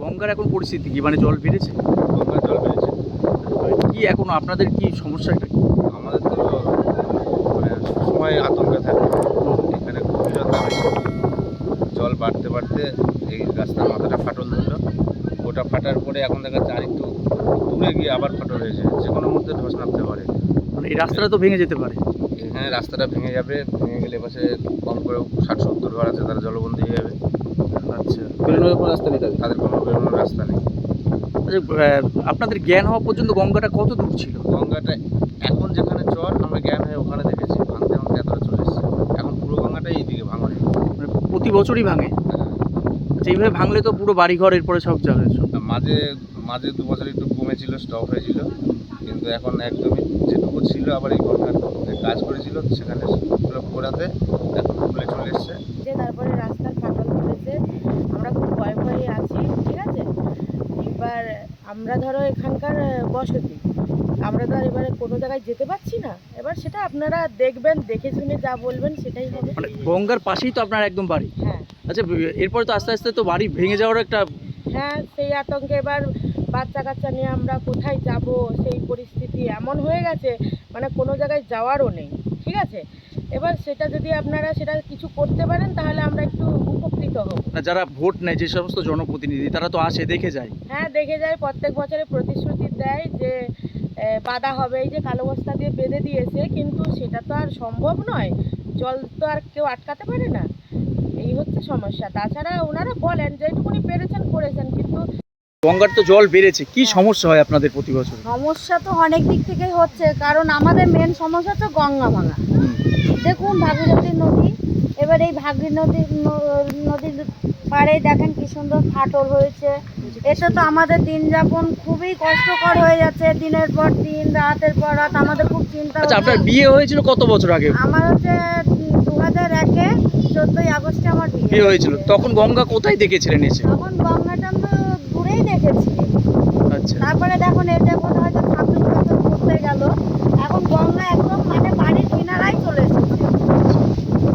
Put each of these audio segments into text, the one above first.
গঙ্গার এখন পরিস্থিতি কি? মানে জল বেড়েছে? গঙ্গার জল বেড়েছে। কি এখন আপনাদের কি সমস্যাটা কি আমাদের তো মানে সবসময় আতঙ্কে থাকে। এখানে গভীরতা জল বাড়তে বাড়তে এই রাস্তার মাথাটা ফাটল ধরলো। ওটা ফাটার পরে এখন দেখা যাচ্ছে আরেকটু দূরে গিয়ে আবার ফাটল হয়েছে। যে কোনো মুহূর্তে ধস নামতে পারে। মানে এই রাস্তাটা তো ভেঙে যেতে পারে। এখানে রাস্তাটা ভেঙে যাবে। ভেঙে গেলে পাশে কম করে ষাট সত্তর ঘর আছে তারা জলবন্দী হয়ে যাবে। আচ্ছা বেরোনোর কোনো রাস্তা নেই তাদের তাদের কোনো বেরোনোর রাস্তা নেই। আচ্ছা আপনাদের জ্ঞান হওয়া পর্যন্ত গঙ্গাটা কত দূর ছিল? গঙ্গাটা এখন যেখানে চর আমরা জ্ঞান হয়ে ওখানে দেখেছি ভাঙতে ভাঙতে এতটা চলে এসেছে। এখন পুরো গঙ্গাটাই এইদিকে ভাঙনে মানে প্রতি বছরই ভাঙে? আচ্ছা এইভাবে ভাঙলে তো পুরো বাড়িঘর এরপরে সব যাবে। মাঝে মাঝে দু বছর একটু কমেছিল স্টপ হয়েছিল। কিন্তু এখন একদমই যেটুকু ছিল আবার এই গঙ্গার কাজ করেছিল সেখানে সুলভ করাতে এখন খুলে চলে এসছে। যে তারপরে রাস্তার ফাটল ধরেছে আমরা খুব ভয়ে ভয়ে আছি ঠিক আছে এবার আমরা ধরো এখানকার বসতি। আমরা তো আর এবারে কোনো জায়গায় যেতে পারছি না। এবার সেটা আপনারা দেখবেন দেখে শুনে যা বলবেন সেটাই হবে। মানে গঙ্গার পাশেই তো আপনার একদম বাড়ি। হ্যাঁ। আচ্ছা এরপরে তো আস্তে আস্তে তো বাড়ি ভেঙে যাওয়ার একটা হ্যাঁ সেই আতঙ্কে এবার বাচ্চা কাচ্চা নিয়ে আমরা কোথায় যাব সেই পরিস্থিতি এমন হয়ে গেছে মানে কোনো জায়গায় যাওয়ারও নেই। ঠিক আছে? এবার সেটা যদি আপনারা সেটা কিছু করতে পারেন তাহলে আমরা একটু উপকৃত হব। না যারা ভোট নেয় যে সমস্ত জনপ্রতিনিধি তারা তো আসে দেখে যায়। হ্যাঁ দেখে যায় প্রত্যেক বছরে প্রতিশ্রুতি দেয় যে বাঁধা হবে এই যে কালো বস্তা দিয়ে বেঁধে দিয়েছে কিন্তু সেটা তো আর সম্ভব নয়। জল তো আর কেউ আটকাতে পারে না। এই হচ্ছে সমস্যা। তাছাড়া ওনারা বলেন যেটুকুনি পেরেছেন করেছেন কিন্তু গঙ্গার তো জল বেড়েছে কি সমস্যা হয় আপনাদের প্রতি বছর? সমস্যা তো অনেক দিক থেকেই হচ্ছে কারণ আমাদের মেন সমস্যা তো গঙ্গা ভাঙা। দেখুন ভাগীরথী নদী। এবার এই ভাগীরথী নদী নদীর পাড়ে দেখেন কি সুন্দর ফাটল হয়েছে। এতে তো আমাদের দিন যাপন খুবই কষ্টকর হয়ে যাচ্ছে। দিনের পর দিন রাতের পর রাত আমাদের খুব চিন্তা আচ্ছা হচ্ছে। আপনার বিয়ে হয়েছিল কত বছর আগে? আমার হচ্ছে দু হাজার একে চোদ্দোই আগস্টে আমার বিয়ে হয়েছিল। তখন গঙ্গা কোথায় দেখেছিলেন এসে? তখন গঙ্গাটা তো দূরেই দেখেছি। আচ্ছা। তারপরে দেখুন এই দেখুন হয়তো ছাব্বিশ বছর ঘুরতে গেল এখন গঙ্গা একদম মানে বাড়ির কিনারায় চলে এসেছে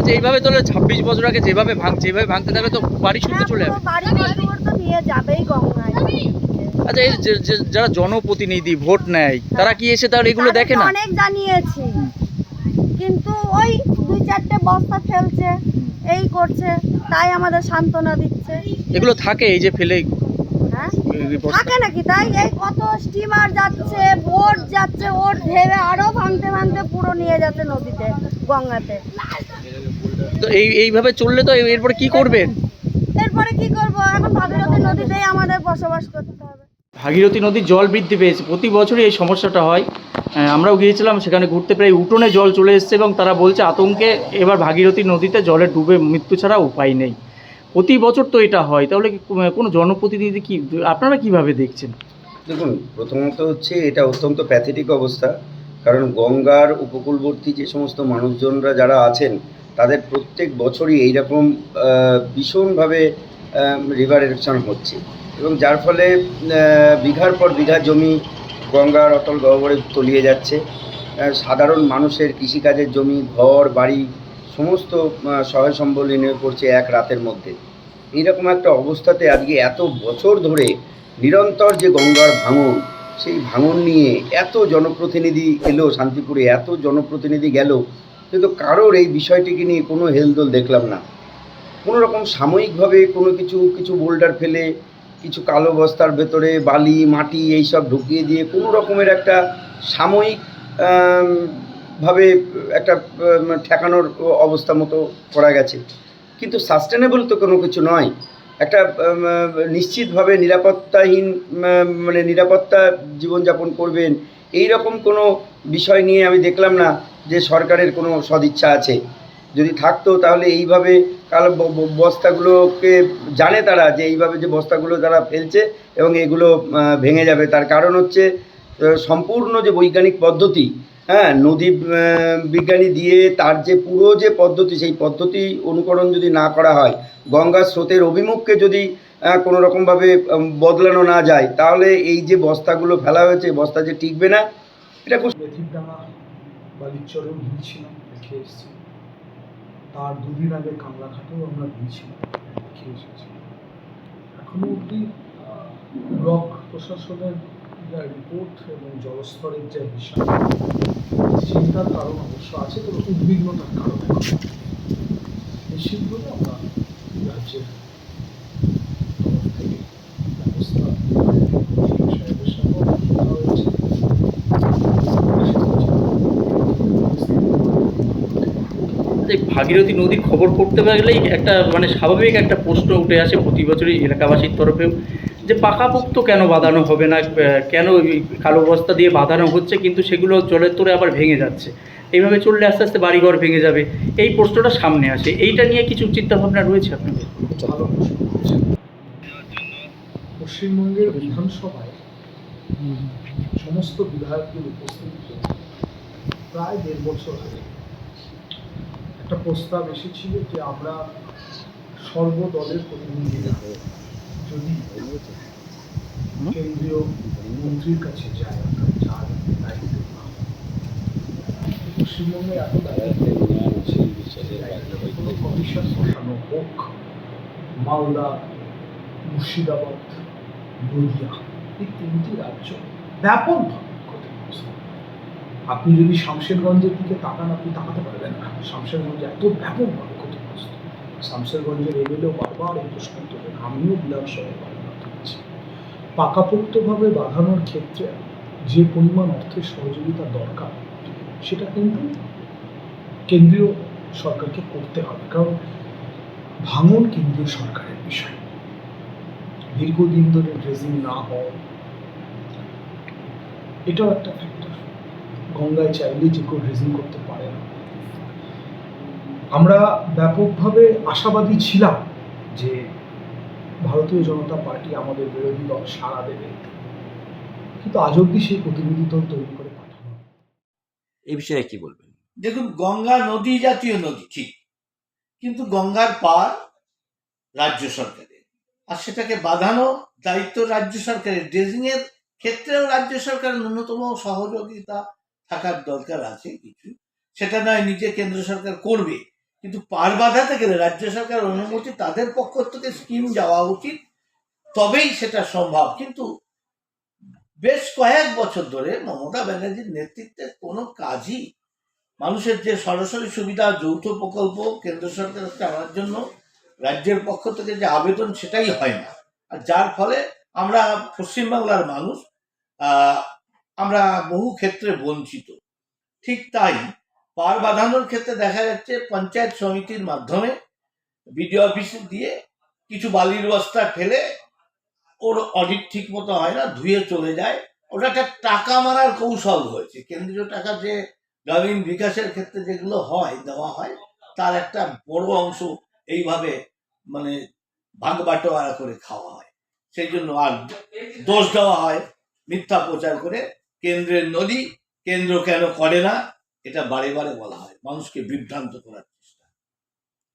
আচ্ছা এইভাবে তাহলে ছাব্বিশ বছর আগে যেভাবে ভাঙছে এইভাবে ভাঙতে থাকবে তো বাড়ি শুনতে চলে যাবে বাড়ি ঘর তো নিয়ে যাবেই গঙ্গায়। আচ্ছা এই যারা জনপ্রতিনিধি ভোট নেয় তারা কি এসে তাহলে এগুলো দেখে না? অনেক জানিয়েছি। কিন্তু ওই দুই চারটে বস্তা ফেলছে এই করছে তাই আমাদের সান্ত্বনা দিচ্ছে। এগুলো থাকে এই যে ফেলে হ্যাঁ? থাকে নাকি? তাই এই কত স্টিমার যাচ্ছে বোট যাচ্ছে ওর ঢেবে আরও ভাঙতে পুরো নিয়ে যাচ্ছে নদীতে গঙ্গাতে। তো এই এইভাবে চললে তো এরপরে কি করবেন এরপরে কি করব? এখন ভাগীরথী নদীতেই আমাদের বসবাস করতে হবে। ভাগীরথী নদীর জল বৃদ্ধি পেয়েছে। প্রতি বছরই এই সমস্যাটা হয়। আমরাও গিয়েছিলাম সেখানে ঘুরতে প্রায় উঠোনে জল চলে এসছে এবং তারা বলছে আতঙ্কে এবার ভাগীরথী নদীতে জলে ডুবে মৃত্যু ছাড়া উপায় নেই। প্রতি বছর তো এটা হয়। তাহলে কোনো জনপ্রতিনিধি কি আপনারা কীভাবে দেখছেন? দেখুন প্রথমত হচ্ছে এটা অত্যন্ত প্যাথেটিক অবস্থা। কারণ গঙ্গার উপকূলবর্তী যে সমস্ত মানুষজনরা যারা আছেন, তাদের প্রত্যেক বছরই এইরকম ভীষণভাবে রিভার এরকশন হচ্ছে। এবং যার ফলে বিঘার পর বিঘা জমি গঙ্গার অতল গহ্বরে তলিয়ে যাচ্ছে। সাধারণ মানুষের কৃষিকাজের জমি, ঘর, বাড়ি, সমস্ত সহায় সম্বল নিয়ে পড়ছে এক রাতের মধ্যে। এইরকম একটা অবস্থাতে আজকে এত বছর ধরে নিরন্তর যে গঙ্গার ভাঙন সেই ভাঙন নিয়ে এত জনপ্রতিনিধি এলো শান্তিপুরে, এত জনপ্রতিনিধি গেল, কিন্তু কারোর এই বিষয়টিকে নিয়ে কোনো হেলদোল দেখলাম না। কোনো রকম সাময়িকভাবে কোনো কিছু কিছু বোল্ডার ফেলে, কিছু কালো বস্তার ভেতরে বালি, মাটি এই সব ঢুকিয়ে দিয়ে কোনো রকমের একটা সাময়িক ভাবে একটা ঠেকানোর অবস্থা মতো করা গেছে। কিন্তু সাস্টেনেবল তো কোনো কিছু নয়। একটা নিশ্চিতভাবে নিরাপত্তাহীন মানে নিরাপত্তা জীবনযাপন করবেন, এই রকম কোনো বিষয় নিয়ে আমি দেখলাম না যে সরকারের কোনো সদিচ্ছা আছে। যদি থাকতো তাহলে এইভাবে কালো বস্তাগুলোকে জানে তারা যে এইভাবে যে বস্তাগুলো তারা ফেলছে এবং এগুলো ভেঙে যাবে। তার কারণ হচ্ছে সম্পূর্ণ যে বৈজ্ঞানিক পদ্ধতি হ্যাঁ নদী বিজ্ঞানী দিয়ে তার যে পুরো যে পদ্ধতি, সেই পদ্ধতি অনুকরণ যদি না করা হয়, গঙ্গার স্রোতের অভিমুখকে যদি কোনো রকমভাবে বদলানো না যায়, তাহলে এই যে বস্তাগুলো ফেলা হয়েছে বস্তা যে টিকবে না, এটা খুব তার দুদিন আগে কামরাঘাটেও আমরা গিয়েছিলাম এখনও অবধি ব্লক প্রশাসনের রিপোর্ট এবং জলস্তরের যে হিসাব চিন্তার কারণ অবশ্য আছে তবে উদ্বিগ্নতার কারণ এখন নিশ্চিতভাবে আমরা রাজ্যের তরফ থেকে ব্যবস্থা সাহেবের সঙ্গে কথা হয়েছে এই ভাগীরথী নদীর খবর করতে পারলেই একটা মানে স্বাভাবিক একটা প্রশ্ন উঠে আসে প্রতি বছরই এলাকাবাসীর তরফেও যে পাকাপোক্ত কেন বাঁধানো হবে না কেন কালো বস্তা দিয়ে বাঁধানো হচ্ছে কিন্তু সেগুলো জলের তোরে আবার ভেঙে যাচ্ছে। এইভাবে চললে আস্তে আস্তে বাড়িঘর ভেঙে যাবে। এই প্রশ্নটা সামনে আসে। এইটা নিয়ে কিছু চিন্তাভাবনা রয়েছে আপনাদের? পশ্চিমবঙ্গের বিধানসভায় সমস্ত বিধায়কদের উপস্থিতিতে প্রায় দেড় বছর আগে একটা প্রস্তাব এসেছিল যে আমরা সর্বদলের প্রতিনিধিরা যদি কেন্দ্রীয় মন্ত্রীর কাছে যায়, অর্থাৎ যার দায়িত্ব পশ্চিমবঙ্গে এত দায়িত্ব কোনো কমিশন বসানো হোক, মালদা, মুর্শিদাবাদ, নদিয়া, এই তিনটি রাজ্য ব্যাপকভাবে ক্ষতিগ্রস্ত। আপনি যদি শামশেরগঞ্জের দিকে তাকান, আপনি তাকাতে পারবেন না। শামশেরগঞ্জ এত ব্যাপকভাবে ক্ষতিগ্রস্ত শামশেরগঞ্জের এমএলএ বারবার এই প্রশ্ন তোলেন আমিও বিধানসভায় বারবার তুলেছি। পাকাপোক্তভাবে বাঁধানোর ক্ষেত্রে যে পরিমাণ অর্থের সহযোগিতা দরকার, সেটা কিন্তু কেন্দ্রীয় সরকারকে করতে হবে। কারণ ভাঙন কেন্দ্রীয় সরকারের বিষয়। দীর্ঘদিন ধরে ড্রেজিং না হওয়া, এটাও একটা ফ্যাক্টর গঙ্গায় চাইলে যে কেউ ড্রেজিং করতে পারে না। আমরা ব্যাপকভাবে আশাবাদী ছিলাম যে ভারতীয় জনতা পার্টি আমাদের বিরোধী দল সাড়া দেবে। কিন্তু আজ অব্দি সেই প্রতিনিধি দল তৈরি করে পাঠানো এই বিষয়ে কি বলবেন? দেখুন গঙ্গা নদী জাতীয় নদী ঠিক। কিন্তু গঙ্গার পার রাজ্য সরকারের। আর সেটাকে বাঁধানো দায়িত্ব রাজ্য সরকারের। ড্রেজিং এর ক্ষেত্রেও রাজ্য সরকারের ন্যূনতম সহযোগিতা থাকার দরকার আছে কিছু। সেটা নয়, নিজে কেন্দ্র সরকার করবে। কিন্তু পার বাঁধাতে গেলে রাজ্য সরকার অনুমতি তাদের পক্ষ থেকে স্কিম যাওয়া উচিত, তবেই সেটা সম্ভব। কিন্তু বেশ কয়েক বছর ধরে মমতা ব্যানার্জির নেতৃত্বে কোনো কাজই মানুষের যে সরাসরি সুবিধা, যৌথ প্রকল্প কেন্দ্র সরকার আনার জন্য রাজ্যের পক্ষ থেকে যে আবেদন সেটাই হয় না। আর যার ফলে আমরা পশ্চিমবাংলার মানুষ আমরা বহু ক্ষেত্রে বঞ্চিত। ঠিক তাই পার বাঁধানোর ক্ষেত্রে দেখা যাচ্ছে পঞ্চায়েত সমিতির মাধ্যমে বিডিও অফিসে দিয়ে কিছু বালির বস্তা ফেলে ওর অডিট ঠিক মতো হয় না, ধুয়ে চলে যায়। ওটা একটা টাকা মারার কৌশল হয়েছে। কেন্দ্রীয় টাকা যে গ্রামীণ বিকাশের ক্ষেত্রে যেগুলো হয়, দেওয়া হয়, তার একটা বড় অংশ এইভাবে মানে ভাগ বাটোয়ারা করে খাওয়া হয়। সেই জন্য আর দোষ দেওয়া হয়, মিথ্যা প্রচার করে কেন্দ্রের নদী কেন্দ্র কেন করে না? এটা বারে বারে বলা হয়। মানুষকে বিভ্রান্ত করার চেষ্টা।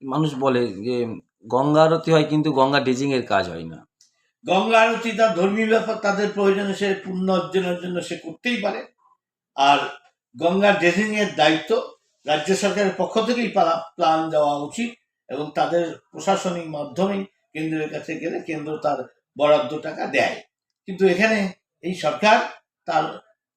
মানুষ বলে যে গঙ্গা আরতি হয় কিন্তু গঙ্গা ড্রেজিং এর কাজ হয় না। গঙ্গা আরতি তার ধর্মীয় ব্যাপার তাদের প্রয়োজনে সে পুণ্য অর্জনের জন্য সে করতেই পারে। আর গঙ্গা ড্রেজিং এর দায়িত্ব রাজ্য সরকারের পক্ষ থেকেই পালা- প্ল্যান দেওয়া উচিত এবং তাদের প্রশাসনিক মাধ্যমেই কেন্দ্রের কাছে গেলে কেন্দ্র তার বরাদ্দ টাকা দেয়। কিন্তু এখানে এই সরকার তার